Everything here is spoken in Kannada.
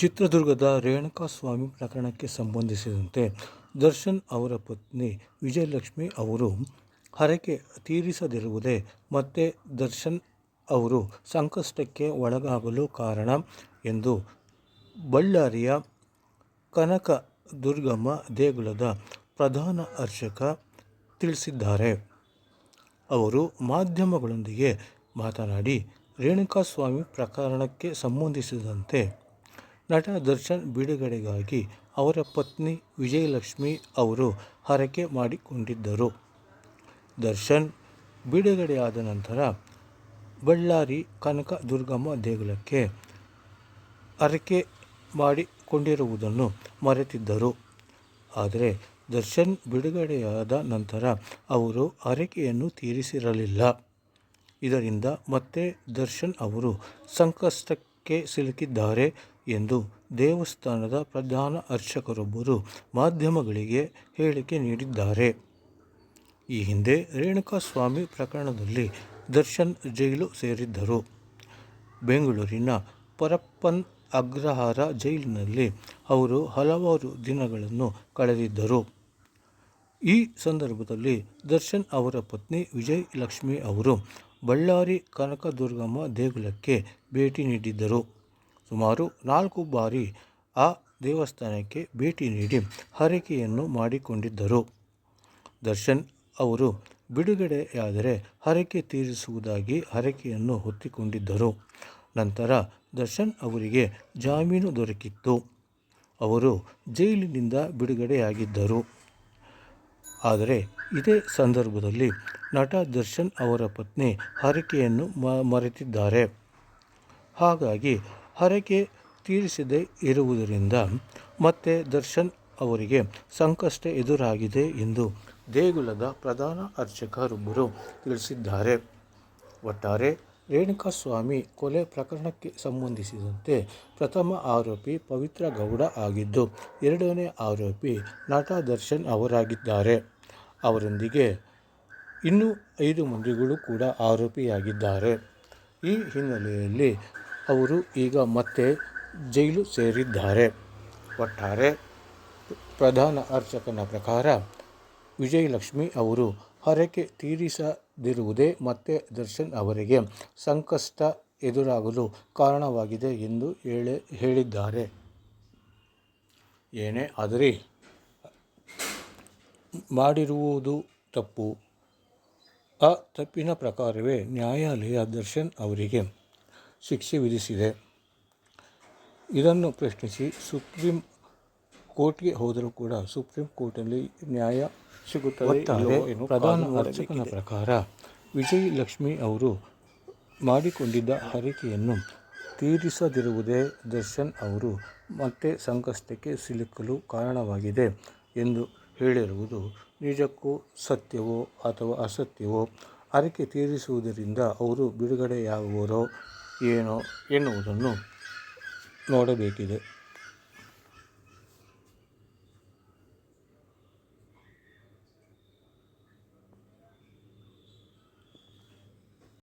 ಚಿತ್ರದುರ್ಗದ ರೇಣುಕಾಸ್ವಾಮಿ ಪ್ರಕರಣಕ್ಕೆ ಸಂಬಂಧಿಸಿದಂತೆ ದರ್ಶನ್ ಅವರ ಪತ್ನಿ ವಿಜಯಲಕ್ಷ್ಮಿ ಅವರು ಹರಕೆ ತೀರಿಸದಿರುವುದೇ ಮತ್ತೆ ದರ್ಶನ್ ಅವರು ಸಂಕಷ್ಟಕ್ಕೆ ಒಳಗಾಗಲು ಕಾರಣ ಎಂದು ಬಳ್ಳಾರಿಯ ಕನಕ ದುರ್ಗಮ್ಮ ದೇಗುಲದ ಪ್ರಧಾನ ಅರ್ಚಕ ತಿಳಿಸಿದ್ದಾರೆ. ಅವರು ಮಾಧ್ಯಮಗಳೊಂದಿಗೆ ಮಾತನಾಡಿ, ರೇಣುಕಾಸ್ವಾಮಿ ಪ್ರಕರಣಕ್ಕೆ ಸಂಬಂಧಿಸಿದಂತೆ ನಟ ದರ್ಶನ್ ಬಿಡುಗಡೆಗಾಗಿ ಅವರ ಪತ್ನಿ ವಿಜಯಲಕ್ಷ್ಮಿ ಅವರು ಹರಕೆ ಮಾಡಿಕೊಂಡಿದ್ದರು. ದರ್ಶನ್ ಬಿಡುಗಡೆಯಾದ ನಂತರ ಬಳ್ಳಾರಿ ಕನಕ ದುರ್ಗಮ್ಮ ದೇಗುಲಕ್ಕೆ ಹರಕೆ ಮಾಡಿಕೊಂಡಿರುವುದನ್ನು ಮರೆತಿದ್ದರು. ಆದರೆ ದರ್ಶನ್ ಬಿಡುಗಡೆಯಾದ ನಂತರ ಅವರು ಹರಕೆಯನ್ನು ತೀರಿಸಿರಲಿಲ್ಲ. ಇದರಿಂದ ಮತ್ತೆ ದರ್ಶನ್ ಅವರು ಸಂಕಷ್ಟಕ್ಕೆ ಸಿಲುಕಿದ್ದಾರೆ. ಎಂದು ದೇವಸ್ಥಾನದ ಪ್ರಧಾನ ಅರ್ಚಕರೊಬ್ಬರು ಮಾಧ್ಯಮಗಳಿಗೆ ಹೇಳಿಕೆ ನೀಡಿದ್ದಾರೆ. ಈ ಹಿಂದೆ ರೇಣುಕಾಸ್ವಾಮಿ ಪ್ರಕರಣದಲ್ಲಿ ದರ್ಶನ್ ಜೈಲು ಸೇರಿದ್ದರು. ಬೆಂಗಳೂರಿನ ಪರಪ್ಪನ್ ಅಗ್ರಹಾರ ಜೈಲಿನಲ್ಲಿ ಅವರು ಹಲವಾರು ದಿನಗಳನ್ನು ಕಳೆದಿದ್ದರು. ಈ ಸಂದರ್ಭದಲ್ಲಿ ದರ್ಶನ್ ಅವರ ಪತ್ನಿ ವಿಜಯ್ ಲಕ್ಷ್ಮಿ ಅವರು ಬಳ್ಳಾರಿ ಕನಕದುರ್ಗಮ್ಮ ದೇಗುಲಕ್ಕೆ ಭೇಟಿ ನೀಡಿದ್ದರು. ಸುಮಾರು ನಾಲ್ಕು ಬಾರಿ ಆ ದೇವಸ್ಥಾನಕ್ಕೆ ಭೇಟಿ ನೀಡಿ ಹರಕೆಯನ್ನು ಮಾಡಿಕೊಂಡಿದ್ದರು. ದರ್ಶನ್ ಅವರು, ಬಿಡುಗಡೆಯಾದರೆ ಹರಕೆ ತೀರಿಸುವುದಾಗಿ ಹರಕೆಯನ್ನು ಹೊತ್ತಿಕೊಂಡಿದ್ದರು. ನಂತರ ದರ್ಶನ್ ಅವರಿಗೆ ಜಾಮೀನು ದೊರಕಿತ್ತು. ಅವರು ಜೈಲಿನಿಂದ ಬಿಡುಗಡೆಯಾಗಿದ್ದರು. ಆದರೆ ಇದೇ ಸಂದರ್ಭದಲ್ಲಿ ನಟ ದರ್ಶನ್ ಅವರ ಪತ್ನಿ ಹರಕೆಯನ್ನು ಮರೆತಿದ್ದಾರೆ. ಹಾಗಾಗಿ ಹರಕೆ ತೀರಿಸದೆ ಇರುವುದರಿಂದ ಮತ್ತೆ ದರ್ಶನ್ ಅವರಿಗೆ ಸಂಕಷ್ಟ ಎದುರಾಗಿದೆ ಎಂದು ದೇಗುಲದ ಪ್ರಧಾನ ಅರ್ಚಕರೊಬ್ಬರು ತಿಳಿಸಿದ್ದಾರೆ. ಒಟ್ಟಾರೆ ರೇಣುಕಾಸ್ವಾಮಿ ಕೊಲೆ ಪ್ರಕರಣಕ್ಕೆ ಸಂಬಂಧಿಸಿದಂತೆ ಪ್ರಥಮ ಆರೋಪಿ ಪವಿತ್ರ ಗೌಡ ಆಗಿದ್ದು, ಎರಡನೇ ಆರೋಪಿ ನಟ ದರ್ಶನ್ ಅವರಾಗಿದ್ದಾರೆ. ಅವರೊಂದಿಗೆ ಇನ್ನೂ ಐದು ಮಂದಿಗಳು ಕೂಡ ಆರೋಪಿಯಾಗಿದ್ದಾರೆ. ಈ ಹಿನ್ನೆಲೆಯಲ್ಲಿ ಅವರು ಈಗ ಮತ್ತೆ ಜೈಲು ಸೇರಿದ್ದಾರೆ. ಒಟ್ಟಾರೆ ಪ್ರಧಾನ ಅರ್ಚಕನ ಪ್ರಕಾರ ವಿಜಯಲಕ್ಷ್ಮಿ ಅವರು ಹರಕೆ ತೀರಿಸದಿರುವುದೇ ಮತ್ತೆ ದರ್ಶನ್ ಅವರಿಗೆ ಸಂಕಷ್ಟ ಎದುರಾಗಲು ಕಾರಣವಾಗಿದೆ ಎಂದು ಹೇಳಿ, ಹೇಳಿದ್ದಾರೆ. ಏನೇ ಆದರೆ ಮಾಡಿರುವುದು ತಪ್ಪು. ಆ ತಪ್ಪಿನ ಪ್ರಕಾರವೇ ನ್ಯಾಯಾಲಯ ದರ್ಶನ್ ಅವರಿಗೆ ಶಿಕ್ಷೆ ವಿಧಿಸಿದೆ. ಇದನ್ನು ಪ್ರಶ್ನಿಸಿ ಸುಪ್ರೀಂ ಕೋರ್ಟ್ಗೆ ಹೋದರೂ ಕೂಡ ಸುಪ್ರೀಂ ಕೋರ್ಟಲ್ಲಿ ನ್ಯಾಯ ಸಿಗುತ್ತದೆ ಪ್ರಧಾನ ಅರ್ಚಕನ ಪ್ರಕಾರ ವಿಜಯ್ ಲಕ್ಷ್ಮಿ ಅವರು ಮಾಡಿಕೊಂಡಿದ್ದ ಹರಿಕೆಯನ್ನು ತೀರಿಸದಿರುವುದೇ ದರ್ಶನ್ ಅವರು ಮತ್ತೆ ಸಂಕಷ್ಟಕ್ಕೆ ಸಿಲುಕಲು ಕಾರಣವಾಗಿದೆ ಎಂದು ಹೇಳಿರುವುದು ನಿಜಕ್ಕೂ ಸತ್ಯವೋ ಅಥವಾ ಅಸತ್ಯವೋ? ಹರಕೆ ತೀರಿಸುವುದರಿಂದ ಅವರು ಬಿಡುಗಡೆಯಾಗುವರೋ ಏನೋ ಎನ್ನುವುದನ್ನು ನೋಡಬೇಕಿದೆ.